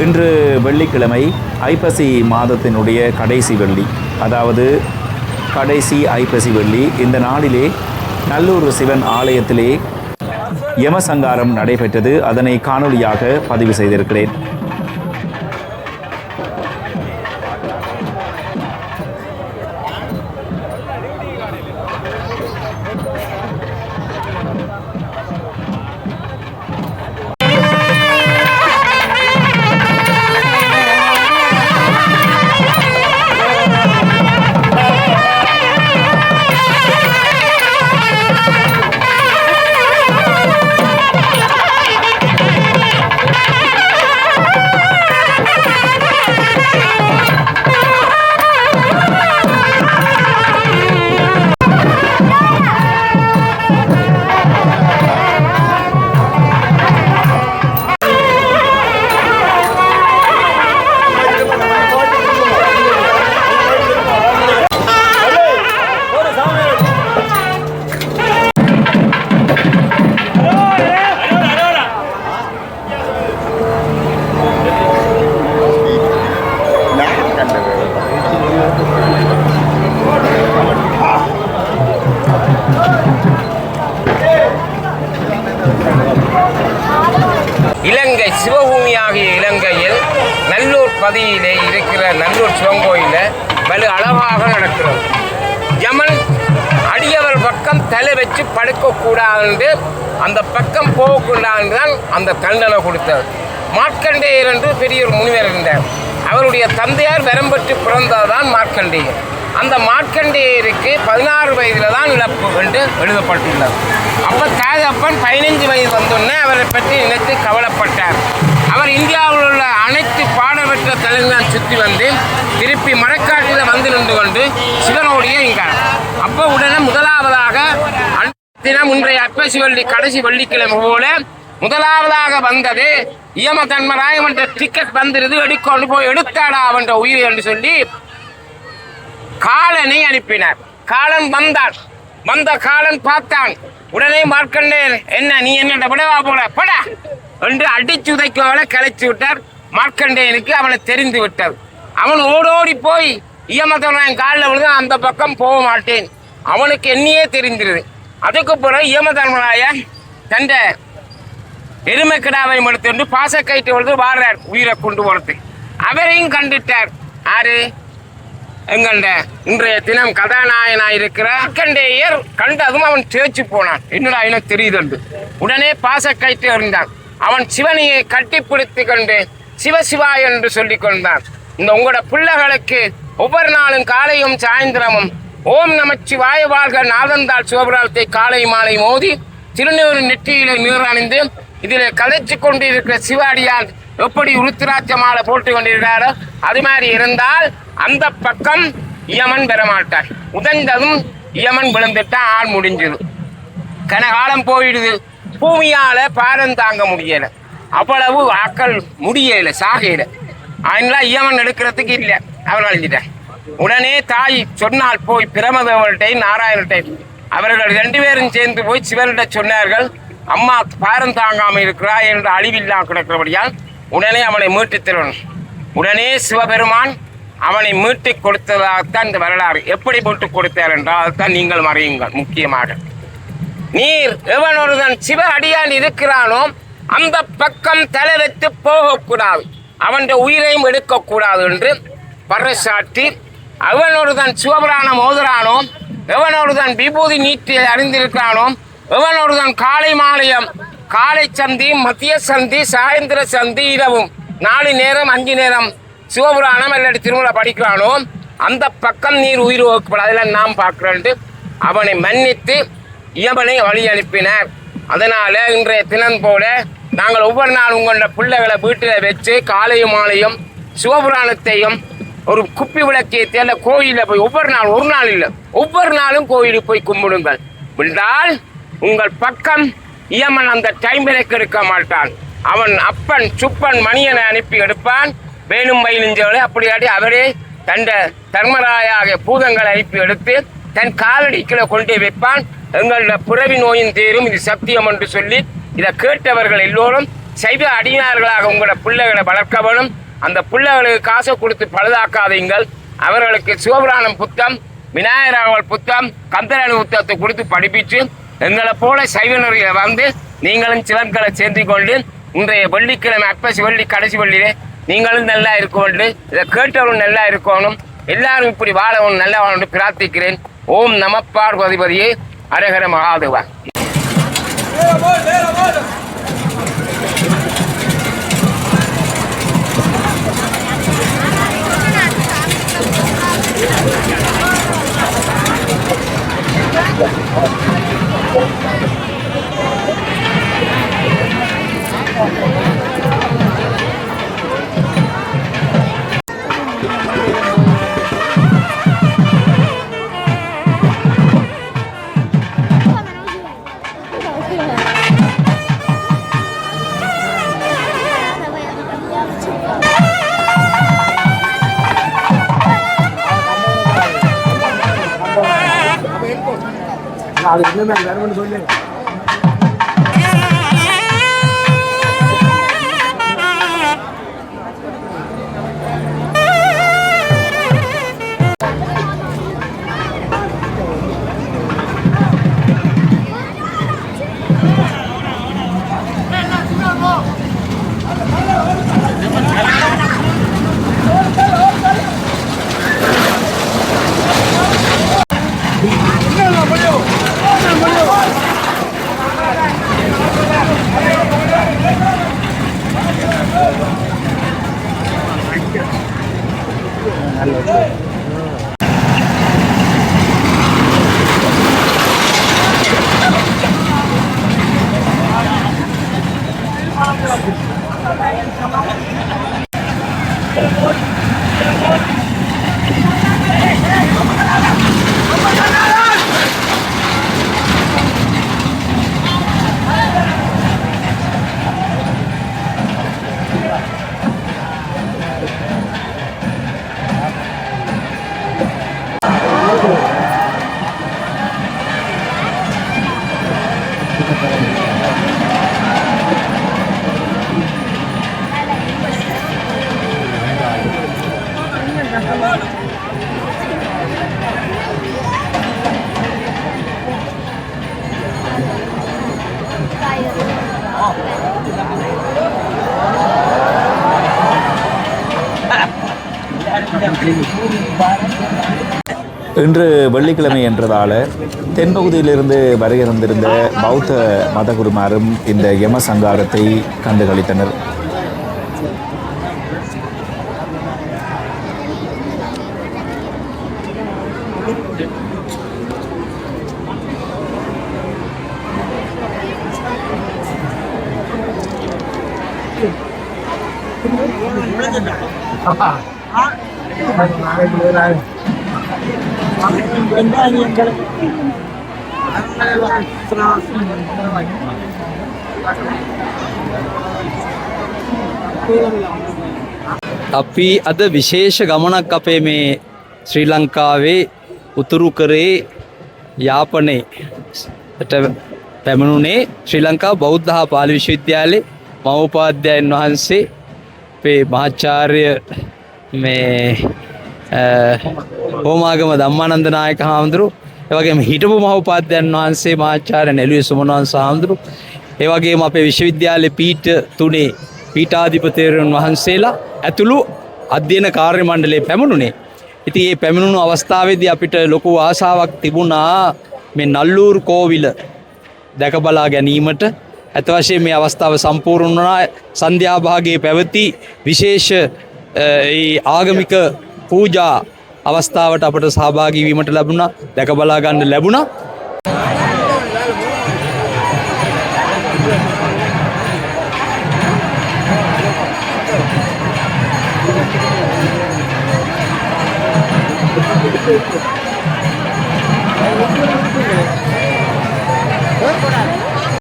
இன்று வெள்ளிக்கிழமை ஐப்பசி மாதத்தினுடைய கடைசி வெள்ளி. அதாவது கடைசி ஐப்பசி வெள்ளி. இந்த நாளிலே நல்லூர் சிவன் ஆலயத்திலே யமசங்காரம் நடைபெற்றது. அதனை காணொளியாக பதிவு செய்திருக்கிறேன். நல்லூர் பதியிலே இருக்கிற நல்லூர் சிவன் கோயிலில் வலு அளவாக நடக்கிறது. யமன் அடியவர் பக்கம் தலை வச்சு படுக்கக்கூடாது அந்த பக்கம் போகக்கூடாது தான் அந்த தண்டனை கொடுத்தார் மார்க்கண்டேயர் என்று பெரிய ஒரு முனிவர் இருந்தார். அவருடைய தந்தையார் வரம்பெற்று பிறந்ததுதான் மார்க்கண்டேயர். அந்த மார்க்கண்டேயருக்கு பதினாறு வயதில் தான் இழப்பு என்று எழுதப்பட்டுள்ளது. அப்போ தாயப்பன் பதினைஞ்சு வயது வந்தோடனே அவரை பற்றி நினைத்து கவலைப்பட்டார். அவர் இந்தியாவில் உள்ள அனைத்து பாடபெற்ற தலைவர்கள் சுற்றி வந்து திருப்பி மரக்காட்டில் வந்து நின்று கொண்டு சிவனோடைய இங்க அப்போ உடனே முதலாவதாக தினம் இன்றைய அப்பசிவள்ளி கடைசி வள்ளிக்கிழமை போல முதலாவதாக வந்தது இயம தன்மராயம் என்ற டிக்கெட் வந்துருது எடுக்கொண்டு போய் எடுத்தாடா என்ற உயிர் என்று சொல்லி காலனை அனுப்பினார். காலன் வந்தான். வந்த காலன் பார்த்தான். உடனே மார்க்கண்டேயர் என்ன நீ என்ன விடவா போல? படா. என்று அடிச்சு உதைக்கோல கலைச்சு விட்டார். மார்க்கண்டேயனுக்கு அவனை தெரிந்து விட்டது அவன் ஓடோடி போய் ஈமதவன் காலில் விழுந்து அந்த பக்கம் போக மாட்டேன். அவனுக்கு என்னையே தெரிஞ்சிருது அதுக்கு பிறகு ஈமதர்மராய தண்ட எருமைக்கிடாவை எடுத்துட்டு பாசக்கயிற்று வந்து வாடுறார் உயிரை கொண்டு போறது அவரையும் கண்டுட்டார். ஆறு எங்கண்ட இன்றைய தினம் கதாநாயகனாக இருக்கிற அக்கண்டேயர் கண்டதும் அவன் தேய்ச்சி போனான். என்னடா எனக்கு தெரியுது உடனே பாசக்கயிற்று எறிந்தான். அவன் சிவனையை கட்டிப்பிடித்து கொண்டு சிவசிவா என்று சொல்லிக் கொண்டான். இந்த உங்களோட பிள்ளைகளுக்கு ஒவ்வொரு நாளும் காலையும் சாயந்தரமும் ஓம் நமச்சி வாயவாழ்க நாதந்தாள் சிவபுராலத்தை காலை மாலை மோதி திருநூறு நெற்றியிலே நீர் அணிந்து இதில் கதைச்சு கொண்டு இருக்கிற சிவாடியால் எப்படி உருத்திராட்ச மாலை போட்டு கொண்டிருக்கிறாரோ அது மாதிரி இருந்தால் அந்த பக்கம் யமன் பெறமாட்டார் உதந்ததும் யமன் விழுந்துட்டா ஆள் முடிஞ்சது. கனகாலம் போயிடுது. பூமியால் பாரம் தாங்க முடியலை. அவ்வளவு ஆக்கள் முடியலை சாகையில் அதனால இயமன் எடுக்கிறதுக்கு இல்லை. அவர் அழிஞ்சிட்டேன். உடனே தாய் சொன்னால் போய் பிரமதவர்கிட்டையும் நாராயணர்கிட்டையும் அவர்கள் ரெண்டு பேரும் சேர்ந்து போய் சிவனிட சொன்னார்கள் அம்மா பாரம் தாங்காமல் இருக்கிறாய் என்று அழிவில்லா கிடக்கிறபடியால் உடனே அவனை மீட்டுத் திறன் உடனே சிவபெருமான் அவனை மீட்டு கொடுத்ததாகத்தான் இந்த வரலாறு. எப்படி மீட்டுக் கொடுத்தார் என்றால் அதுதான் நீங்கள் அறியுங்கள் முக்கியமாக. நீர் எவன் சிவ அடியான் இருக்கிறானோ அந்த பக்கம் தலை வைத்து போகக்கூடாது. அவன் உயிரையும் எடுக்கக்கூடாது என்று பறைசாட்டி அவனொருதன் சிவபுராணம் ஓதுறானோ எவனொருதன் விபூதி நீட்டி அறிந்திருக்கிறானோ எவனொருதன் காலை மாலையம் காலை சந்தி மத்திய சந்தி சாயந்திர சந்தி இரவும் நாலு நேரம் அஞ்சு நேரம் சிவபுராணம் இல்லாட்டி திருமலை படிக்கிறானோ அந்த பக்கம் நீர் உயிர் வகுக்கப்பட அதில் நாம் பார்க்கிறோன்ட்டு அவனை மன்னித்து இயமனை வழி அனுப்பினார். அதனால இன்றைய தினம் போல நாங்கள் ஒவ்வொரு நாளும் கொண்ட பிள்ளைகளை வீட்டில் வச்சு காலையும் மாலையும் சிவபுராணத்தையும் ஒரு குப்பி விளக்கிய அல்ல கோயிலில் போய் ஒவ்வொரு நாள் ஒரு நாள் இல்லை ஒவ்வொரு நாளும் கோயிலுக்கு போய் கும்பிடுங்கள். விழுந்தால் உங்கள் பக்கம் இயமன் அந்த டைம் எடுக்க மாட்டான். அவன் அப்பன் சுப்பன் மணியனை அனுப்பி எடுப்பான். வேணும் மயிலிஞ்சவளை அப்படியாடி அவரே தண்ட தர்மராயாக பூதங்களை அனுப்பி எடுத்து தன் காலடிக்கில் கொண்டு வைப்பான் எங்களோட புறவி நோயின் தீரும் இது சத்தியம் என்று சொல்லி இதை கேட்டவர்கள் எல்லோரும் சைவ அடியார்களாக உங்களோட பிள்ளைகளை வளர்க்க வேணும். அந்த பிள்ளைகளுக்கு காசை கொடுத்து பழுதாக்காதீங்கள். அவர்களுக்கு சிவபுராணம் புத்தம் விநாயகராவல் புத்தம் கந்தரணி புத்தகத்தை கொடுத்து படிப்பிச்சு எங்களை போல சைவனர்களை வந்து நீங்களும் சிலர்களை சேர்ந்து கொண்டு இன்றைய வெள்ளிக்கிழமை அப்பசி வெள்ளி கடைசி வெள்ளியிலே நீங்களும் நல்லா இருக்கணும் இதை கேட்டவரும் நல்லா இருக்கணும் எல்லாரும் இப்படி வாழவும் நல்லா வாழணும் பிரார்த்திக்கிறேன். ஓம் நம பார்வதிபதியே అరే సరే మహాదేవా அது என்ன வேணும்னு சொல்லு. இன்று வெள்ளிக்கிழமை என்றதால தென்பகுதியிலிருந்து வருகை தந்திருந்த பௌத்த மதகுருமாரும் இந்த யம சங்காரத்தை கண்டுகளித்தனர். අපි අද විශේෂ ගමනක් අපේ මේ ශ්‍රී ලංකාවේ උතුරු කරේ යාපනයට පැමිණුනේ ශ්‍රී ලංකා බෞද්ධ හා පාලි විශ්වවිද්‍යාලේ මවෝපාධ්‍යයන් වහන්සේ අපේ භාචාර්ය මේ හෝමාගම දම්මානන්දනායක හාමුදුරු එවගේ හිටපු මහෝපාද්‍යයන් වහන්සේ මාචාරය නැලුවේ සුමනවන් සාමුදුරු ඒවගේම අපේ විශ්වවිද්‍යාලය පීට තුනේ පීටාධිපතේරුන් වහන්සේලා ඇතුළු අධ්‍යන කාර්ය මණ්ඩලේ පැමණුනේ ඉති ඒ පැමිණුණු අවස්ථාවේදී අපිට ලොකු ආසාවක් තිබුණා මේ නල්ලූර් කෝවිල දැකබලා ගැනීමට. ඇත වශයෙන් මේ අවස්ථාව සම්පූර්ණ වුණා. සන්ධ්‍යා භාගයේ පැවති විශේෂ අ, ඒ ආගමික පූජා අවස්ථාවට අපට සහභාගී වීමට ලැබුණා. දැක බලා ගන්න ලැබුණා.